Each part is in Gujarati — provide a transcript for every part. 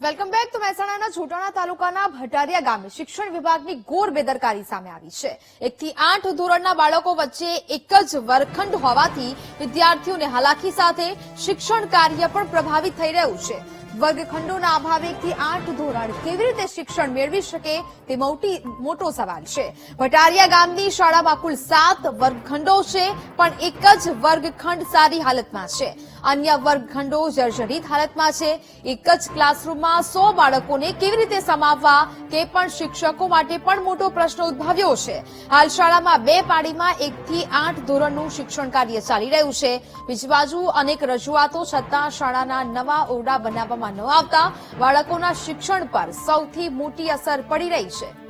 વેલકમ બેક તો મહેસાણાના છોટાણા તાલુકાના ભટારિયા ગામે શિક્ષણ વિભાગની ઘોર બેદરકારી સામે આવી છે. એકથી આઠ ધોરણના બાળકો વચ્ચે એક જ વર્ગખંડ હોવાથી વિદ્યાર્થીઓને હાલાકી સાથે શિક્ષણ કાર્ય પણ પ્રભાવિત થઈ રહ્યું છે. વર્ગખંડોના અભાવે એકથી આઠ ધોરણ કેવી રીતે શિક્ષણ મેળવી શકે તે મોટી, મોટો સવાલ છે. ભટારિયા ગામની શાળામાં કુલ સાત વર્ગખંડો છે, પણ એક જ વર્ગખંડ સારી હાલતમાં છે. અન્ય વર્ગખંડો જર્જરિત હાલતમાં છે. એક જ ક્લાસરૂમમાં સો બાળકોને કેવી રીતે સમાવવા તે પણ શિક્ષકો માટે પણ મોટો પ્રશ્ન ઉદ્ભવ્યો છે. હાલ શાળામાં બે પાડીમાં એકથી આઠ ધોરણનું શિક્ષણ કાર્ય ચાલી રહ્યું છે. બીજી બાજુ અનેક રજૂઆતો છતાં શાળાના નવા ઓરડા બનાવવામાં ન આવતા બાળકોના શિક્ષણ પર સૌથી મોટી અસર પડી રહી છે.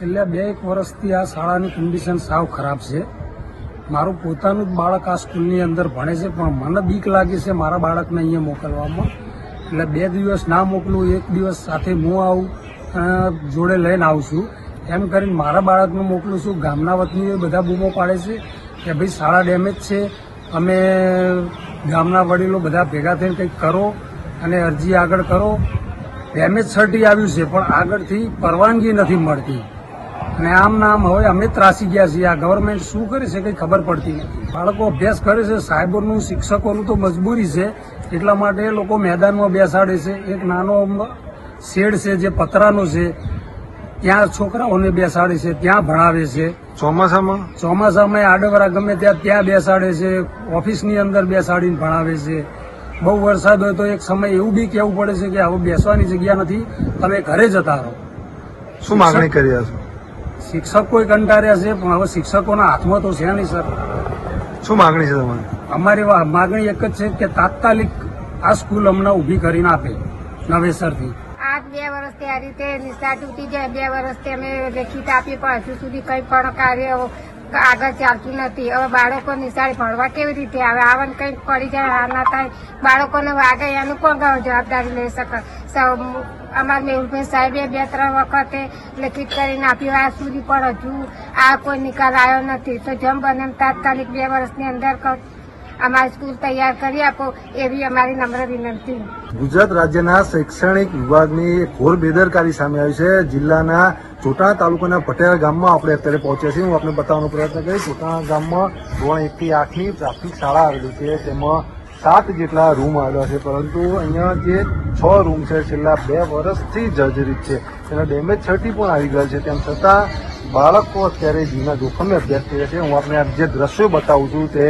છેલ્લા બે એક વર્ષથી આ શાળાની કન્ડિશન સાવ ખરાબ છે. મારું પોતાનું જ બાળક આ સ્કૂલની અંદર ભણે છે, પણ મને બીક લાગે છે મારા બાળકને અહીંયા મોકલવામાં. એટલે બે દિવસ ના મોકલું, એક દિવસ સાથે હું આવું જોડે લઈને આવું છું. એમ કરીને મારા બાળકને મોકલું છું. ગામના વતનીઓ બધા બૂમો પાડે છે કે ભાઈ શાળા ડેમેજ છે. અમે ગામના વડીલો બધા ભેગા થઈને કંઈક કરો અને અરજી આગળ કરો. ડેમેજ સર્ટી આવ્યું છે, પણ આગળથી પરવાનગી નથી મળતી. અને આમ નામ હવે અમે ત્રાસી ગયા છીએ. આ ગવર્મેન્ટ શું કરે છે કંઈ ખબર પડતી નથી. બાળકો અભ્યાસ કરે છે સાહેબોનું શિક્ષકોનું તો મજબૂરી છે. એટલા માટે એ લોકો મેદાનમાં બેસાડે છે. એક નાનો શેડ છે જે પતરાનો છે. ત્યાં છોકરાઓને બેસાડે છે ત્યાં ભણાવે છે. ચોમાસામાં? ચોમાસામાં આડવરા ગમે ત્યાં ત્યાં બેસાડે છે. ઓફિસની અંદર બેસાડીને ભણાવે છે. બહુ વરસાદ હોય તો એક સમય એવું બી કહેવું પડે છે કે હવે બેસવાની જગ્યા નથી. તમે ઘરે જતા રહો. શું માગણી કરી છો? શિક્ષક કોઈ કંટાળ્યા છે પણ હવે શિક્ષકોના હાથમાં તો છે નહીં સર. શું માગણી છે તમારી? અમારી માગણી એક જ છે કે તાત્કાલિક આ સ્કૂલ અમને ઊભી કરીને આપે નવેસરથી. આજ બે વર્ષથી આ રીતે નિષ્ઠા તૂટી જાય બે વર્ષથી અમે લેખિત આપી પણ હજુ સુધી કંઈ પણ કાર્ય આગળ ચાલતું નથી. હવે બાળકો નિશાળે ભણવા કેવી રીતે આવે? આવન કંઈક પડી જાય હાર ના થાય. બાળકોને વાગે, એનું કોણ જવાબદારી લઈ શકે? અમારા મેહુલભાઈ સાહેબે બે ત્રણ વખતે લેખિત કરીને આપ્યું, આ સુધી પણ હજુ આ કોઈ નિકાલ આવ્યો નથી. તો જેમ બને તાત્કાલિક બે વર્ષની અંદર અમારી સ્કૂલ તૈયાર કરી આપો. એવી અમારી નમ્ર વિનંતી. ગુજરાત રાજ્યના શૈક્ષણિક વિભાગની ઘોર બેદરકારી સામે આવી છે. જિલ્લાના ચોટાણા તાલુકાના પટેલ ગામમાં આપણે અત્યારે પહોંચ્યા છીએ. હું આપને બતાવવાનો પ્રયત્ન કરીશ. ચોટાણા ગામમાં ધોરણ એકથી આઠની પ્રાથમિક શાળા આવેલી છે. તેમાં સાત જેટલા રૂમ આવેલા છે. પરંતુ અહીંયા જે છ રૂમ છે, છેલ્લા બે વર્ષથી જર્જરિત છે. તેના ડેમેજ છઠ્ઠી પણ આવી ગયા છે. તેમ છતાં બાળકો અત્યારે જીવના જોખમે અભ્યાસ કરી છે. હું આપને જે દ્રશ્યો બતાવું છું, તે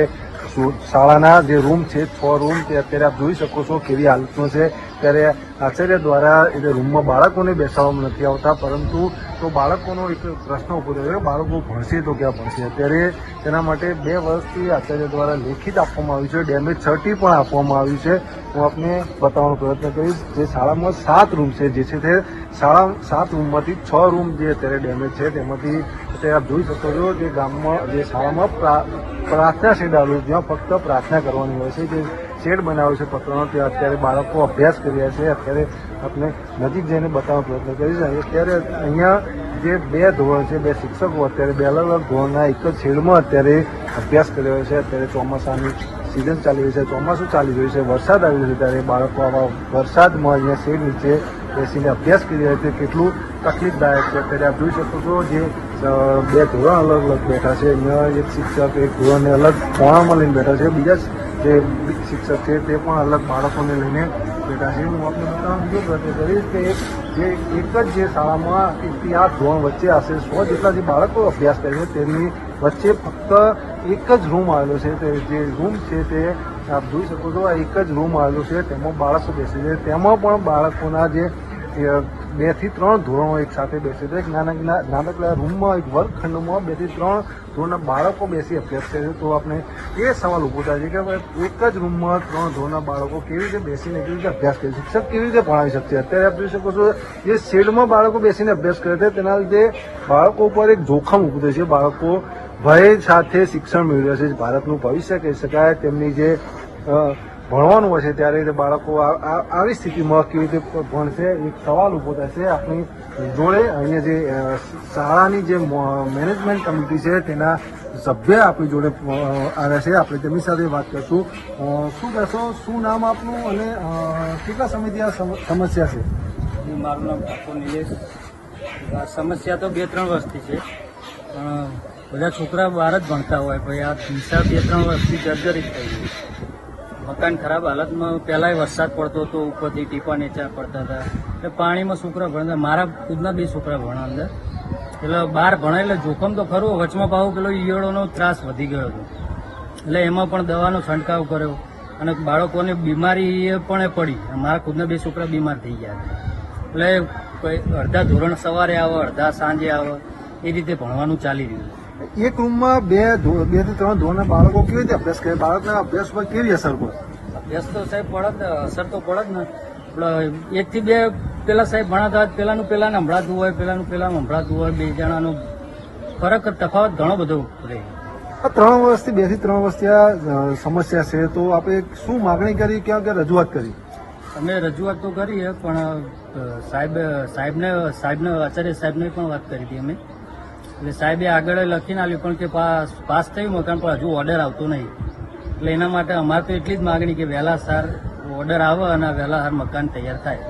શાળાના જે રૂમ છે, છ રૂમ તે અત્યારે આપ જોઈ શકો છો કેવી હાલતમાં છે. ત્યારે આચાર્ય દ્વારા એ રૂમમાં બાળકોને બેસાડવામાં નથી આવતા, પરંતુ તો બાળકોનો એક પ્રશ્ન ઊભો થયો. બાળકો ભણશે તો ક્યાં ભણશે? અત્યારે તેના માટે બે વર્ષથી આચાર્ય દ્વારા લેખિત આપવામાં આવ્યું છે, ડેમેજ છટી પણ આપવામાં આવ્યું છે. હું આપને બતાવવાનો પ્રયત્ન કરીશ, જે શાળામાં સાત રૂમ છે, જે છે તે શાળા સાત રૂમમાંથી છ રૂમ જે અત્યારે ડેમેજ છે, તેમાંથી અત્યારે આપ જોઈ શકો છો જે ગામમાં, જે શાળામાં પ્રા- પ્રાર્થના શેડ આવેલું જ્યાં ફક્ત પ્રાર્થના કરવાની હોય છે, જે શેડ બનાવ્યો છે પત્રનો ત્યાં અત્યારે બાળકો અભ્યાસ કરી રહ્યા છે. અત્યારે આપણે નજીક જઈને બતાવવાનો પ્રયત્ન કરીશું અત્યારે અહીંયા જે બે ધોરણ છે, બે શિક્ષકો અત્યારે, બે અલગ અલગ ધોરણના એક જ શેડમાં અત્યારે અભ્યાસ કરી રહ્યા છે. અત્યારે ચોમાસાની સિઝન ચાલી રહી છે. ચોમાસું ચાલી રહ્યું છે, વરસાદ આવી રહ્યો છે ત્યારે બાળકો આવા વરસાદમાં અહીંયા શેડ નીચે બેસીને અભ્યાસ કરી રહ્યા છે. કેટલું તકલીફદાયક છે. અત્યારે આપ જોઈ શકો છો જે બે ધોરણ અલગ અલગ બેઠા છે. અહીંયા એક શિક્ષક, એક ધોરણને અલગ કોણામાં લઈને બેઠા છે. બીજા જે શિક્ષક છે તે પણ અલગ બાળકોને લઈને બેઠા છે. હું આપને બતાવવાનો બીજો પ્રયત્ન કરીશ કે જે એક જ જે શાળામાં એકથી આઠ ધોરણ વચ્ચે હશે સો જેટલા જે બાળકો અભ્યાસ કરે છે, તેમની વચ્ચે ફક્ત એક જ રૂમ આવેલો છે. તે જે રૂમ છે તે આપ જોઈ શકો છો, આ એક જ રૂમ આવેલો છે. તેમાં બાળકો બેસે છે. તેમાં પણ બાળકોના જે બેથી ત્રણ ધોરણો એક સાથે બેસે છે. એક નાના નાનકડા રૂમમાં, એક વર્ગખંડમાં બેથી ત્રણ ધોરણના બાળકો બેસી અભ્યાસ કરે છે. તો આપણે એ સવાલ ઊભો થાય છે કે એક જ રૂમમાં ત્રણ ધોરણના બાળકો કેવી રીતે બેસીને કેવી રીતે અભ્યાસ કરે શિક્ષક કેવી રીતે ભણાવી શકશે? અત્યારે આપ જોઈ શકો છો જે શેડમાં બાળકો બેસીને અભ્યાસ કરે છે, તેના લીધે બાળકો ઉપર એક જોખમ ઊભું થાય છે. બાળકો ભય સાથે શિક્ષણ મેળવ્યા છે. ભારતનું ભવિષ્ય કહી શકાય. તેમની જે ભણવાનું છે, ત્યારે તે બાળકો આવી સ્થિતિમાં કેવી રીતે ભણશે, એક સવાલ ઊભો થશે આપણી જોડે. અહીંયા જે શાળાની જે મેનેજમેન્ટ કમિટી છે, તેના સભ્ય આપણી જોડે આવ્યા છે. આપણે તેમની સાથે વાત કરશું. શું કહેશો? શું નામ આપનું અને કેટલા સમયથી આ સમ- સમસ્યા છે? મારું નામ ઠાકોર નિલેશ. આ સમસ્યા તો બે ત્રણ વર્ષથી છે બધા છોકરા બહાર જ ભણતા હોય પછી આ દિશા બે ત્રણ વર્ષથી જર્જરિત થઈ ગઈ મકાન ખરાબ હાલતમાં પહેલાંય વરસાદ પડતો હતો, ઉપરથી ટીપા નીચા પડતા હતા. એટલે પાણીમાં છોકરા ભણતા, મારા ખુદના બે છોકરા ભણા અંદર. એટલે બહાર ભણાય એટલે જોખમ તો ખરું, વચમાં ભાવ પેલો ઈયળોનો ત્રાસ વધી ગયો હતો. એટલે એમાં પણ દવાનો છંટકાવ કર્યો અને બાળકોને બીમારી પણ પડી. મારા ખુદના બે છોકરા બીમાર થઈ ગયા એટલે અડધા ધોરણ સવારે આવે, અડધા સાંજે આવે, એ રીતે ભણવાનું ચાલી રહ્યું. એક રૂમમાં બે બેથી ત્રણ ધોરણના બાળકો કેવી રીતે અભ્યાસ કરે? બાળકના અભ્યાસ પર કેવી અસર પડે? અભ્યાસ તો સાહેબ પડત ને અસર તો પડત ને. એટલે એક થી બે પેલા સાહેબ ભણાતા હોય પેલાનું પેલા સંભળાતું હોય પેલાનું પેલા સંભળાતું હોય બે જણાનો ફરક તફાવત ઘણો બધો રહે. આ ત્રણ વર્ષથી બેથી ત્રણ વર્ષથી આ સમસ્યા છે. તો આપણે શું માગણી કરી ક્યાં ક્યાં રજૂઆત કરી? અમે રજૂઆત તો કરી પણ સાહેબ સાહેબને સાહેબને આચાર્ય સાહેબને પણ વાત કરી હતી અમે. એટલે સાહેબે આગળ લખીને આવ્યું પણ કે પાસ પાસ થયું મકાન, પણ હજુ ઓર્ડર આવતો નહીં. એટલે એના માટે અમારે તો એટલી જ માગણી કે વહેલા સાર ઓર્ડર આવે અને વહેલા સાર મકાન તૈયાર થાય.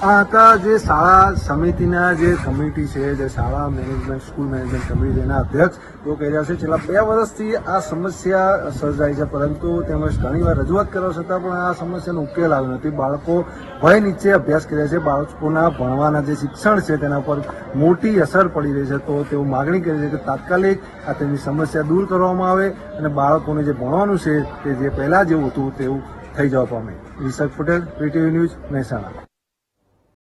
આ હતા જે શાળા સમિતિના જે કમિટી છે, જે શાળા મેનેજમેન્ટ, સ્કૂલ મેનેજમેન્ટ કમિટીના અધ્યક્ષ તેઓ કહી રહ્યા છે, છેલ્લા બે વર્ષથી આ સમસ્યા સર્જાઈ છે, પરંતુ તેમજ ઘણીવાર રજૂઆત કરવા છતાં પણ આ સમસ્યાનો ઉકેલ આવ્યો નથી. બાળકો ભય નીચે અભ્યાસ કર્યા છે, બાળકોના ભણવાના જે શિક્ષણ છે તેના પર મોટી અસર પડી રહી છે, તો તેઓ માગણી કરી છે કે તાત્કાલિક આ તેમની સમસ્યા દૂર કરવામાં આવે અને બાળકોને જે ભણવાનું છે તે જે પહેલાં જેવું હતું તેવું થઈ જવા પામે. Rishabh Patel, PTV news Mehsana.